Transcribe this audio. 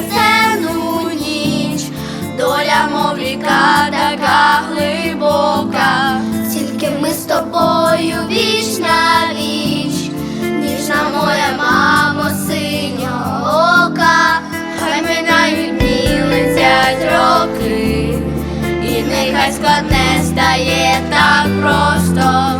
Темну ніч, доля, мов ріка така глибока. Тільки ми з тобою віч на віч, ніжна моя мамо, синього ока. Хай минають дні, летять роки, і нехай складне стає так просто.